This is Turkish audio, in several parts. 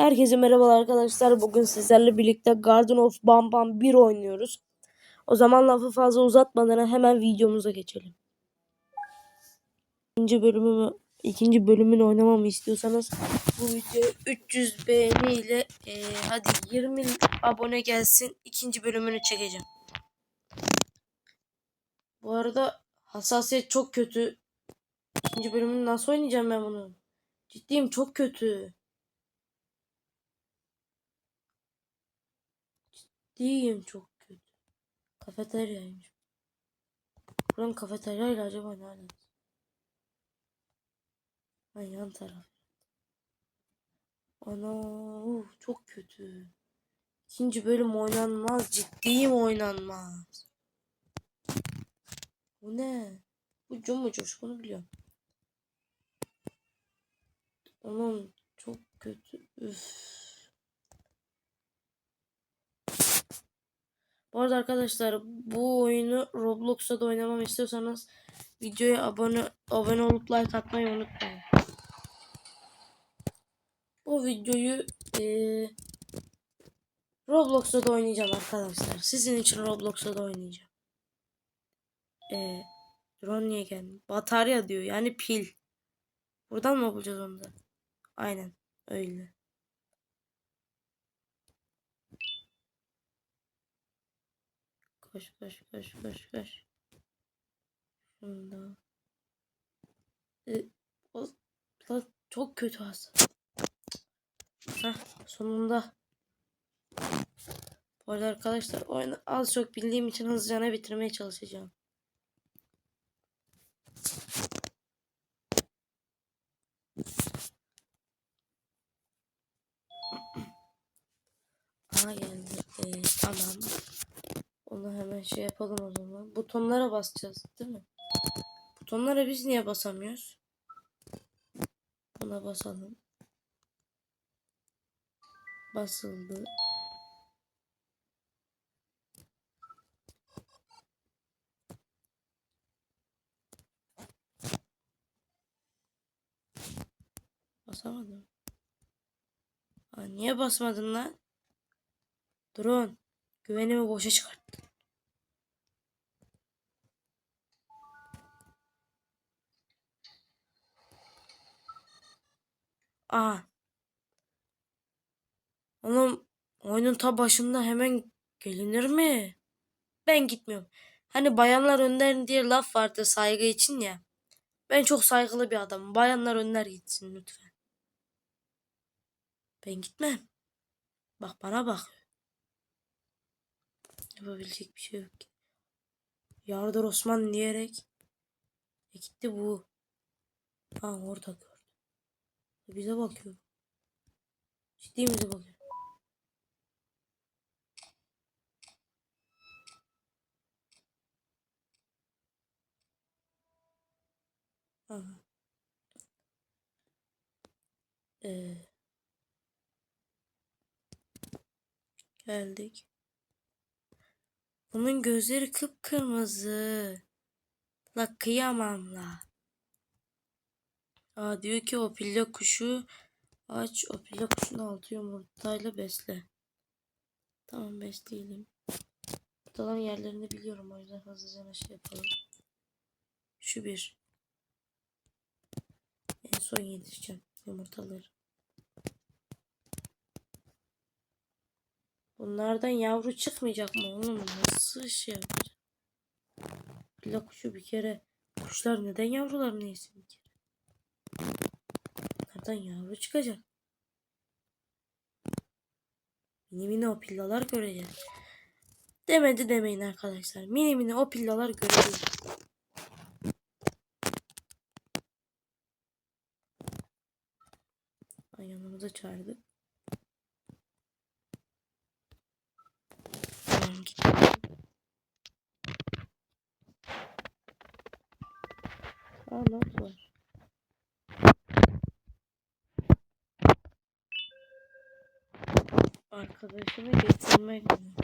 Herkese merhabalar arkadaşlar. Bugün sizlerle birlikte Garden of Bam Bam 1 oynuyoruz. O zaman lafı fazla uzatmadan hemen videomuza geçelim. İkinci bölümümü ikinci bölümünü oynamamı istiyorsanız bu videoyu 300 beğeni ile eee, hadi 20 abone gelsin. ikinci bölümünü çekeceğim. Bu arada hassasiyet çok kötü. İkinci bölümünü nasıl oynayacağım ben bunu? Ciddiyim çok kötü. Ciddiyim çok kötü. Kafeteryaymış. Buranın kafeteryayla acaba ne alakası? Ha yan taraf. Ana uf, çok kötü. İkinci bölüm oynanmaz. Ciddiyim oynanmaz. Bu ne? Bu Cumu Coşkun'u biliyorum. Onun çok kötü. Üf. Bu arada arkadaşlar bu oyunu Roblox'ta da oynamamı istiyorsanız videoya abone abone olup like atmayı unutmayın. Bu videoyu eee Roblox'ta da oynayacağım arkadaşlar. Sizin için Roblox'ta da oynayacağım. Eee drone niye geldi? Batarya diyor yani pil. Buradan mı bulacağız onu da? Aynen öyle. Koş koş koş koş koş. Şunda. E, o, la, çok kötü hasta. Heh, sonunda. Bu arada arkadaşlar oyunu az çok bildiğim için hızlıca bitirmeye çalışacağım. Aha geldi. Ee, tamam. Onu hemen şey yapalım o zaman. Butonlara basacağız değil mi? Butonlara biz niye basamıyoruz? Buna basalım. Basıldı. Basamadım. Aa, niye basmadın lan? Drone. Güvenimi boşa çıkarttın. Aa. Oğlum oyunun ta başında hemen gelinir mi? Ben gitmiyorum. Hani bayanlar önder diye laf vardı saygı için ya. Ben çok saygılı bir adamım. Bayanlar önder gitsin lütfen. Ben gitmem. Bak bana bak. Yapabilecek bir şey yok. Yardır Osman diyerek. E gitti bu. Ha orada. Bize bakıyor. Ciddi bize bakıyor. Aha. Ee, geldik. Bunun gözleri kıpkırmızı. La kıyamam la. Aa, diyor ki o pille kuşu aç o pille kuşunu altı yumurtayla besle. Tamam besleyelim. Yumurtaların yerlerini biliyorum o yüzden hızlıca şey yapalım. Şu bir. En son yedireceğim yumurtaları. Bunlardan yavru çıkmayacak mı oğlum? Nasıl şey yapacak? Pilla kuşu bir kere. Kuşlar neden yavrularını yesin bir Bunlardan yavru çıkacak. Mini mini o pillalar göreceğiz. Demedi demeyin arkadaşlar. Mini mini o pillalar göreceğiz. Ay yanımıza çağırdı. Tamam. Aa not var. arkadaşımı getirmek lazım.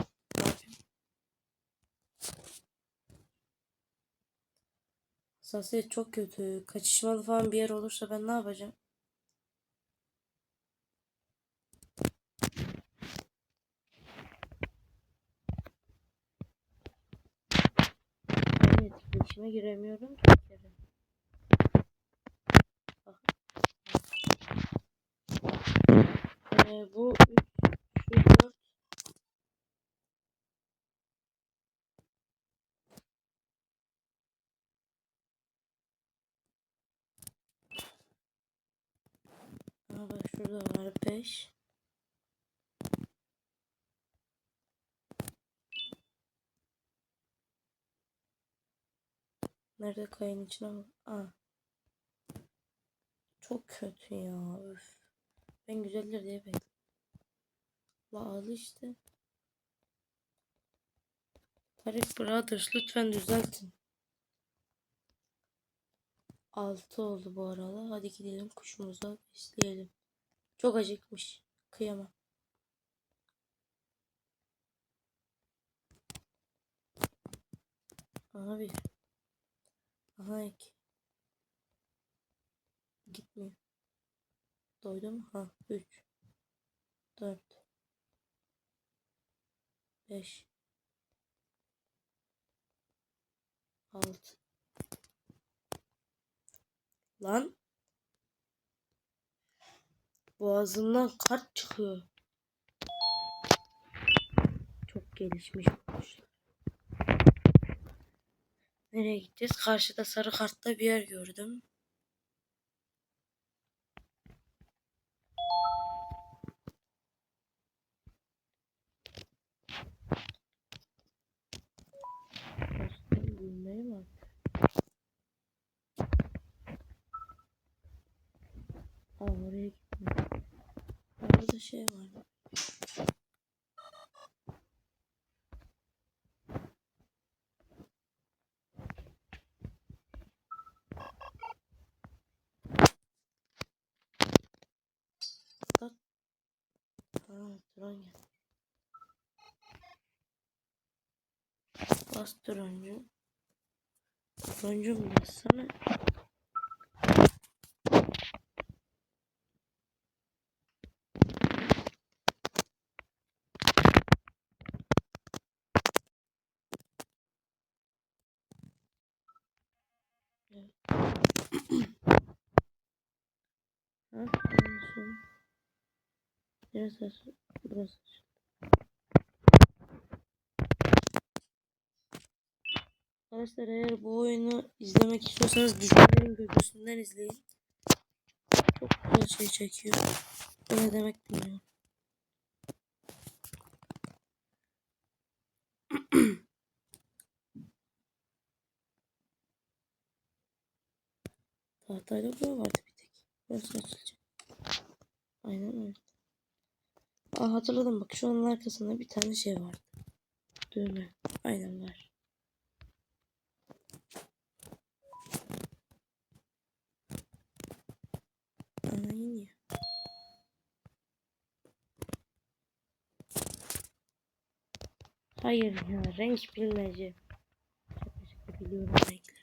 Hassasiyet çok kötü. Kaçışmalı falan bir yer olursa ben ne yapacağım? Evet, içime giremiyorum ki. Ee, bu şurada var 5. Nerede kayın içine. Aa. Çok kötü ya. Üf. Ben güzeldir diye bekledim. La işte. Tarif Brothers lütfen düzeltin. 6 oldu bu arada. Hadi gidelim kuşumuza besleyelim. Çok acıkmış. Kıyamam. Aha bir. Aha iki. Gitmiyor. Doydu mu? Ha 3. 4. 5. 6. Lan. Boğazından kart çıkıyor. Çok gelişmiş bu kuşlar. Nereye gideceğiz? Karşıda sarı kartta bir yer gördüm. Karşıdan büyümeye mi bak? Aa oraya gitme. Orada şey var. Aa drone gel. Bas bassana. Evet. ha, en son. Neresi açı- Burası. açı. Arkadaşlar eğer bu oyunu izlemek istiyorsanız Düşmanların Gökyüzünden izleyin. Çok güzel şey çekiyor. Bu ne demek bilmiyorum. Tahtayla bu vardı bir tek. Burası açılacak. Aynen öyle. Aa hatırladım bak şu anın arkasında bir tane şey vardı. Düğme. Aynen var. Ana iniyor. Hayır ya renk bilmece. Şaka biliyorum renkleri.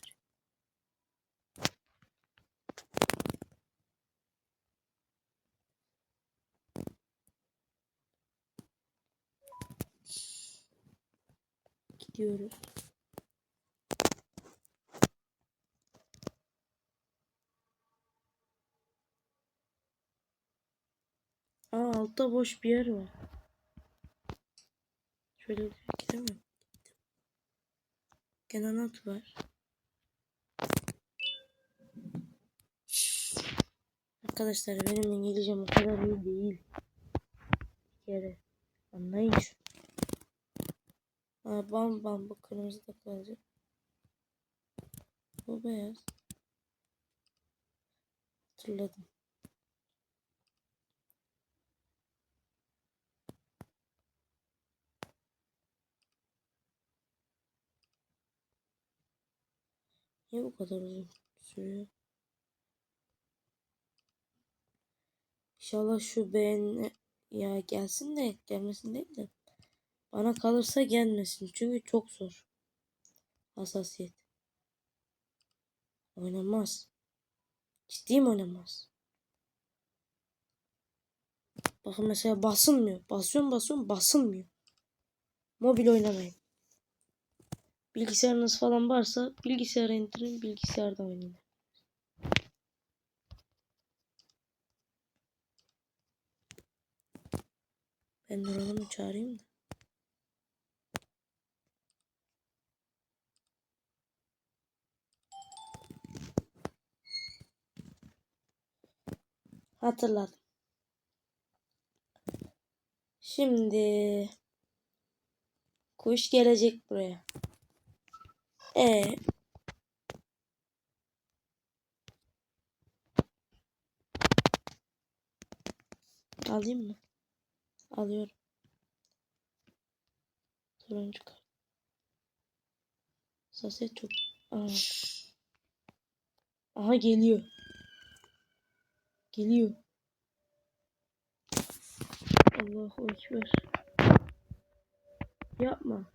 Gidiyoruz. Aa altta boş bir yer var. Şöyle gidemem. Gene not var. Arkadaşlar benim İngilizcem o kadar iyi değil. Bir kere anlayın şu. Aa, bam bam bu kırmızı da kalacak. Bu beyaz. Hatırladım. Niye bu kadar uzun sürüyor? İnşallah şu beğeni ya gelsin de gelmesin değil de bana kalırsa gelmesin çünkü çok zor. Hassasiyet. Oynamaz. Ciddiyim oynamaz. Bakın mesela basılmıyor. Basıyorum basıyorum basılmıyor. Mobil oynamayın. Bilgisayarınız falan varsa bilgisayara indirin bilgisayarda oynayın. Ben Nurhan'ımı çağırayım da. Hatırladım. Şimdi kuş gelecek buraya. E Alayım mı? Alıyorum. Turuncu kart. Saset çok. Aha. Aha geliyor. Geliyor. Allahu Ekber. Yapma.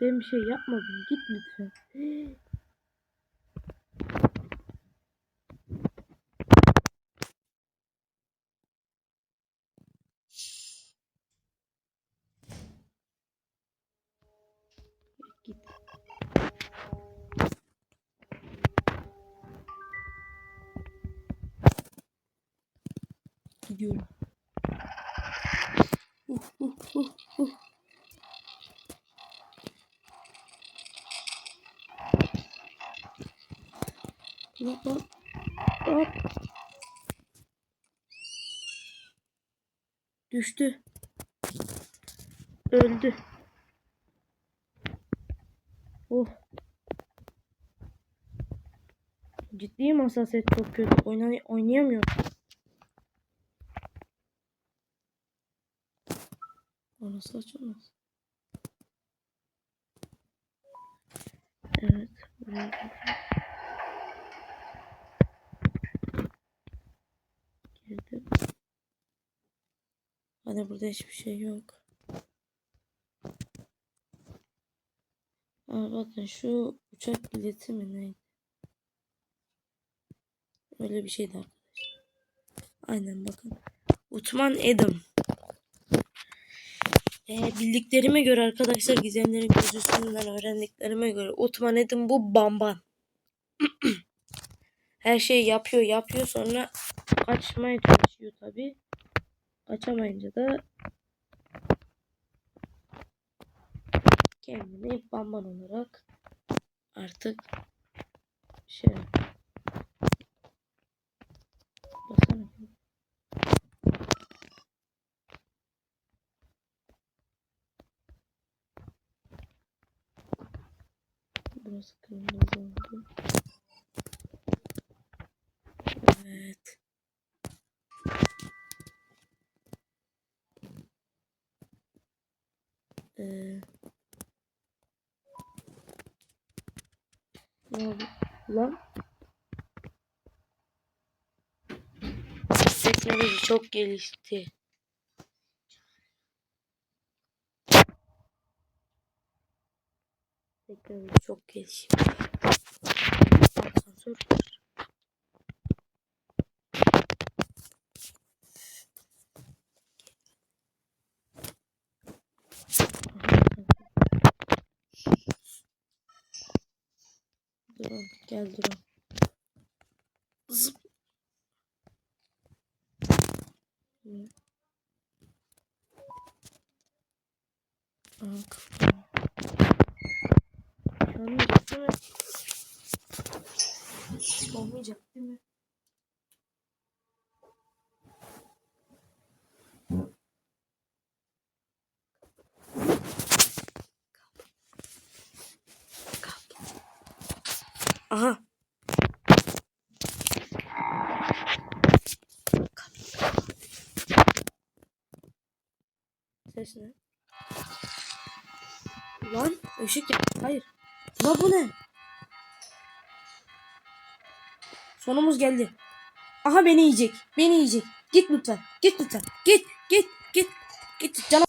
Ben bir şey yapmadım. Git lütfen. Gidiyorum. Uh, uh, uh, uh. Hop. Düştü. Öldü. Oh. Ciddiyim hassasiyet çok kötü. Oynay oynayamıyorum. Orası açılmaz. Evet. Buraya Hani burada hiçbir şey yok. Aa, bakın şu uçak bileti mi neydi? Öyle bir şeydi arkadaşlar. Aynen bakın. Utman Adam. Ee, bildiklerime göre arkadaşlar gizemlerin gözüsünden öğrendiklerime göre Utman Adam bu bamban. Her şeyi yapıyor yapıyor sonra kaçmaya çalışıyor tabi. Kaçamayınca da kendini bamban olarak artık şey Basana. Burası kırmızı oldu. Lan. Teknoloji çok gelişti. Teknoloji çok gelişti. Asansör var. Durun, gel durun. Zıp. Hı. Aa, kapalı. Olmayacak değil mi? Olmayacak değil mi? Aha. Ne? Lan ışık ya. Hayır. La bu ne? Sonumuz geldi. Aha beni yiyecek. Beni yiyecek. Git lütfen. Git lütfen. Git. Git. Git. Git. Cana